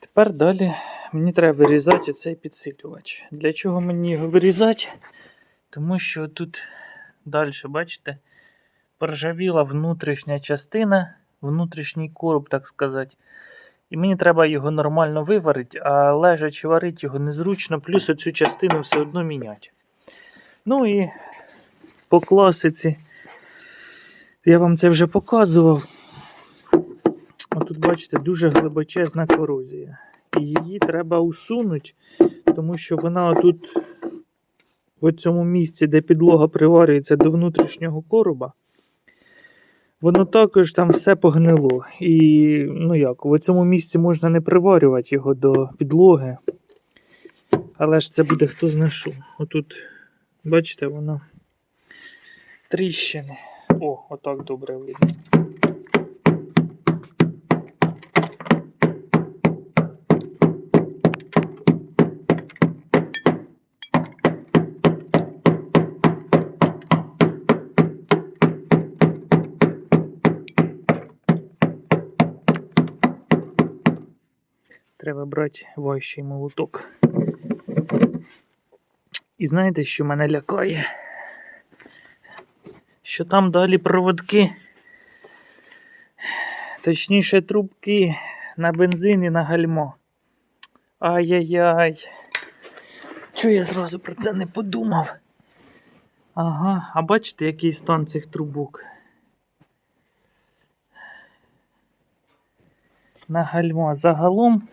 Тепер далі мені треба вирізати цей підсилювач. Для чого мені його вирізати? Тому що тут далі, бачите, поржавіла внутрішня частина, внутрішній короб, так сказати. І мені треба його нормально виварити, а лежачи варити його незручно, плюс оцю частину все одно міняти. Ну і по класиці, я вам це вже показував. Бачите, дуже глибочезна корозія. І її треба усунути, тому що вона отут, в цьому місці, де підлога приварюється до внутрішнього короба, воно також там все погнило. І, ну як, в цьому місці можна не приварювати його до підлоги. Але ж це буде хто зна що. Отут, бачите, воно тріщини. О, отак добре видно. Треба брати важчий молоток. І знаєте, що мене лякає? Що там далі проводки, точніше трубки на бензин і на гальмо. Ай-яй-яй. Чого я зразу про це не подумав? Ага, а бачите, який стан цих трубок? На гальмо загалом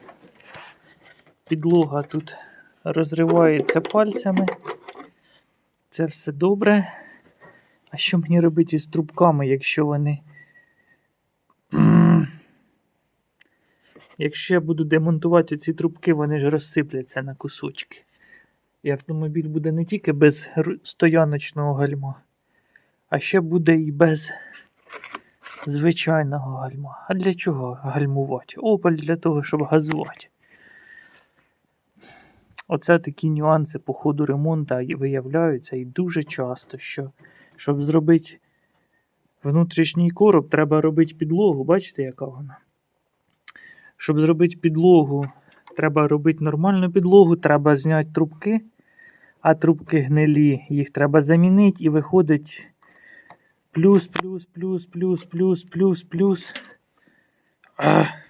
підлога тут розривається пальцями. Це все добре. А що мені робити із трубками, якщо вони. Якщо я буду демонтувати ці трубки, вони ж розсипляться на кусочки. І автомобіль буде не тільки без стояночного гальма, а ще буде і без звичайного гальма. А для чого гальмувати? Опель для того, щоб газувати. Оце такі нюанси по ходу ремонту виявляються і дуже часто, що щоб зробити внутрішній короб, треба робити підлогу. Бачите, яка вона? Щоб зробити підлогу, треба робити нормальну підлогу, треба зняти трубки, а трубки гнилі, їх треба замінити і виходить плюс, плюс, плюс, плюс, плюс, плюс, плюс. Ах.